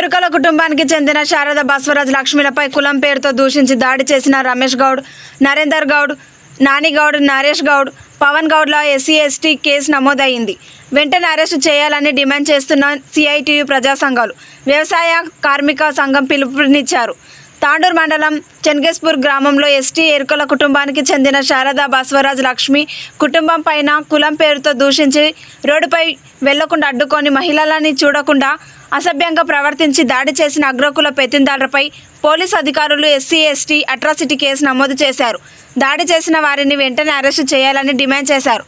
ఎరుకల కుటుంబానికి చెందిన శారద బస్వరాజ్ లక్ష్మిలపై కులం పేరుతో దూషించి దాడి చేసిన రమేష్ గౌడ్ నరేందర్ గౌడ్ నానిగౌడ్ నరేష్ గౌడ్ పవన్ గౌడ్ల ఎస్సీ ఎస్టీ కేసు నమోదైంది. వెంటనే అరెస్టు చేయాలని డిమాండ్ చేస్తున్న సిఐటియు ప్రజా సంఘాలు వ్యవసాయ కార్మిక సంఘం పిలుపునిచ్చారు. తాండూరు మండలం చెన్గేస్పూర్ గ్రామంలో ఎస్టీ ఎరుకల కుటుంబానికి చెందిన శారదా బసవరాజ్ లక్ష్మి కుటుంబం పైన కులం పేరుతో దూషించి రోడ్డుపై వెళ్ళకుండా అడ్డుకొని మహిళలని చూడకుండా అసభ్యంగా ప్రవర్తించి దాడి చేసిన అగ్రకుల పెత్తిందారులపై పోలీస్ అధికారులు ఎస్సీ ఎస్టీ అట్రాసిటీ కేసు నమోదు చేశారు. దాడి చేసిన వారిని వెంటనే అరెస్టు చేయాలని డిమాండ్ చేశారు.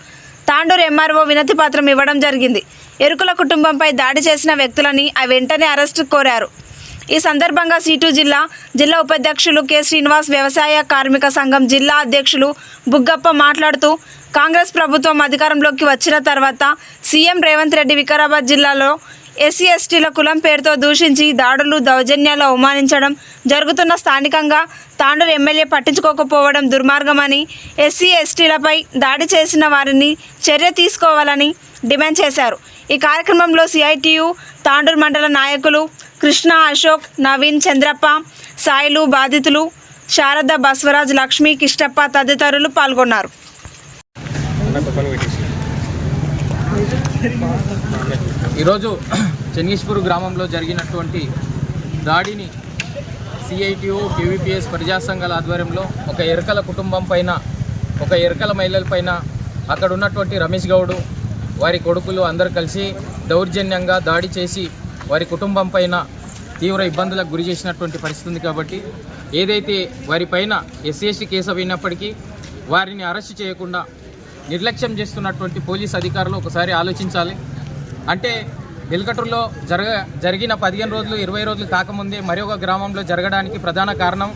తాండూరు ఎంఆర్ఓ వినతి పత్రం ఇవ్వడం జరిగింది. ఎరుకుల కుటుంబంపై దాడి చేసిన వ్యక్తులని ఆ వెంటనే అరెస్టు కోరారు. ఈ సందర్భంగా సీటు జిల్లా జిల్లా ఉపాధ్యక్షులు కె. శ్రీనివాస్ వ్యవసాయ కార్మిక సంఘం జిల్లా అధ్యక్షులు బుగ్గప్ప మాట్లాడుతూ కాంగ్రెస్ ప్రభుత్వం అధికారంలోకి వచ్చిన తర్వాత సీఎం రేవంత్ రెడ్డి వికారాబాద్ జిల్లాలో ఎస్సీ ఎస్టీల కులం పేరుతో దూషించి దాడులు దౌర్జన్యాలు అవమానించడం జరుగుతున్న స్థానికంగా తాండూరు ఎమ్మెల్యే పట్టించుకోకపోవడం దుర్మార్గమని ఎస్సీ ఎస్టీలపై దాడి చేసిన వారిని చర్య తీసుకోవాలని డిమాండ్ చేశారు. ఈ కార్యక్రమంలో సిఐటియు తాండూరు మండల నాయకులు కృష్ణ అశోక్ నవీన్ చంద్రప్ప సాయిలు బాధితులు శారద బస్వరాజ్ లక్ష్మి కిష్టప్ప తదితరులు పాల్గొన్నారు. ఈరోజు చెన్నీశ్పూర్ గ్రామంలో జరిగినటువంటి దాడిని సిఐటిఓ కేవీపీఎస్ ప్రజా సంఘాల ఆధ్వర్యంలో ఒక ఎరకల కుటుంబం పైన ఒక ఎరకల మహిళల పైన అక్కడ ఉన్నటువంటి రమేష్ గౌడు వారి కొడుకులు అందరు కలిసి దౌర్జన్యంగా దాడి చేసి వారి కుటుంబం పైన తీవ్ర ఇబ్బందులకు గురి చేసినటువంటి పరిస్థితి ఉంది కాబట్టి ఏదైతే వారిపైన ఎస్సీఎస్టీ కేసు అయినప్పటికీ వారిని అరెస్ట్ చేయకుండా నిర్లక్ష్యం చేస్తున్నటువంటి పోలీస్ అధికారులు ఒకసారి ఆలోచించాలి. అంటే వెల్కటూరులో జరగ జరిగిన పదిహేను రోజులు ఇరవై రోజులు కాకముందే మరొక గ్రామంలో జరగడానికి ప్రధాన కారణం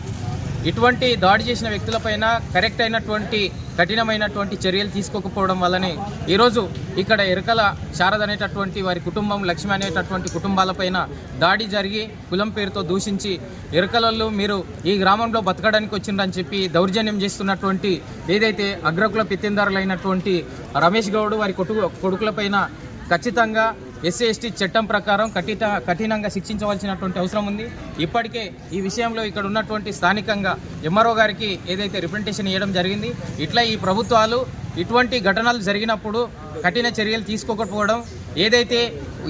ఇటువంటి దాడి చేసిన వ్యక్తులపైన కరెక్ట్ అయినటువంటి కఠినమైనటువంటి చర్యలు తీసుకోకపోవడం వల్లనే ఈరోజు ఇక్కడ ఎరకల శారద అనేటటువంటి వారి కుటుంబం లక్ష్మి అనేటటువంటి కుటుంబాలపైన దాడి జరిగి కులం పేరుతో దూషించి ఎరకలలో మీరు ఈ గ్రామంలో బతకడానికి వచ్చిండ్రని చెప్పి దౌర్జన్యం చేస్తున్నటువంటి ఏదైతే అగ్రకుల పిత్తిందారులైనటువంటి రమేష్ గౌడ్ వారి కొడుకు కొడుకులపైన ఖచ్చితంగా ఎస్సీ ఎస్టీ చట్టం ప్రకారం కఠిత కఠినంగా శిక్షించవలసినటువంటి అవసరం ఉంది. ఇప్పటికే ఈ విషయంలో ఇక్కడ ఉన్నటువంటి స్థానికంగా ఎంఆర్ఓ గారికి ఏదైతే రిప్రజెంటేషన్ ఇవ్వడం జరిగింది ఇట్లా ఈ ప్రభుత్వాలు ఇటువంటి ఘటనలు జరిగినప్పుడు కఠిన చర్యలు తీసుకోకపోవడం ఏదైతే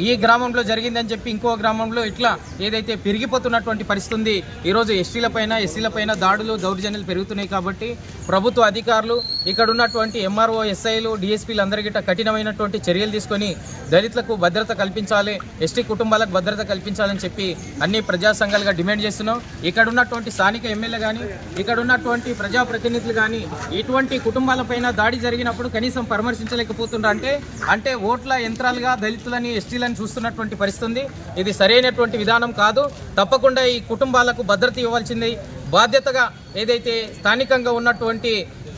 ఈ గ్రామంలో జరిగిందని చెప్పి ఇంకో గ్రామంలో ఇట్లా ఏదైతే పెరిగిపోతున్నటువంటి పరిస్థితి ఉంది ఈరోజు ఎస్టీలపైన ఎస్సీలపైన దాడులు దౌర్జన్యాలు పెరుగుతున్నాయి కాబట్టి ప్రభుత్వ అధికారులు ఇక్కడ ఉన్నటువంటి ఎంఆర్ఓ ఎస్ఐలు డిఎస్పీలు అందరికీ కఠినమైనటువంటి చర్యలు తీసుకొని దళితులకు భద్రత కల్పించాలి ఎస్టీ కుటుంబాలకు భద్రత కల్పించాలని చెప్పి అన్ని ప్రజా సంఘాలుగా డిమాండ్ చేస్తున్నాం. ఇక్కడ ఉన్నటువంటి స్థానిక ఎమ్మెల్యే కానీ ఇక్కడ ఉన్నటువంటి ప్రజాప్రతినిధులు కానీ ఇటువంటి కుటుంబాలపైన దాడి జరిగినప్పుడు కనీసం పరామర్శించలేకపోతుండ్రు అంటే అంటే ఓట్ల యంత్రాలుగా దళితులని ఎస్టీలని చూస్తున్నటువంటి పరిస్థితి ఉంది ఇది సరైనటువంటి విధానం కాదు. తప్పకుండా ఈ కుటుంబాలకు భద్రత ఇవ్వాల్సింది. బాధ్యతగా ఏదైతే స్థానికంగా ఉన్నటువంటి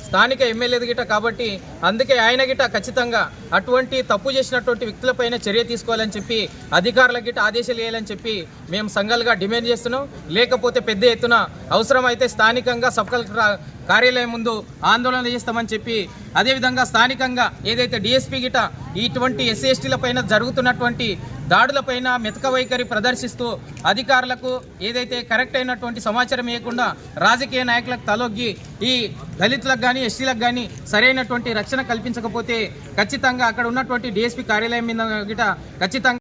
స్థానిక ఎమ్మెల్యే గిట కాబట్టి అందుకే ఆయన గిట ఖచ్చితంగా అటువంటి తప్పు చేసినటువంటి వ్యక్తులపైన చర్య తీసుకోవాలని చెప్పి అధికారుల గిట ఆదేశాలు వేయాలని చెప్పి మేము సంఘాలుగా డిమాండ్ చేస్తున్నాం. లేకపోతే పెద్ద ఎత్తున అవసరమైతే స్థానికంగా సబ్ కలెక్టర్ కార్యాలయం ముందు ఆందోళన చేస్తామని చెప్పి అదేవిధంగా స్థానికంగా ఏదైతే డిఎస్పీ గిట ఇటువంటి ఎస్సీ ఎస్టీల పైన జరుగుతున్నటువంటి దాడులపైన మెతక వైఖరి ప్రదర్శిస్తూ అధికారులకు ఏదైతే కరెక్ట్ అయినటువంటి సమాచారం ఇవ్వకుండా రాజకీయ నాయకులకు తలొగ్గి ఈ దళితులకు కానీ ఎస్టీలకు కానీ సరైనటువంటి రక్షణ కల్పించకపోతే ఖచ్చితంగా అక్కడ ఉన్నటువంటి డిఎస్పీ కార్యాలయం మీద గిట ఖచ్చితంగా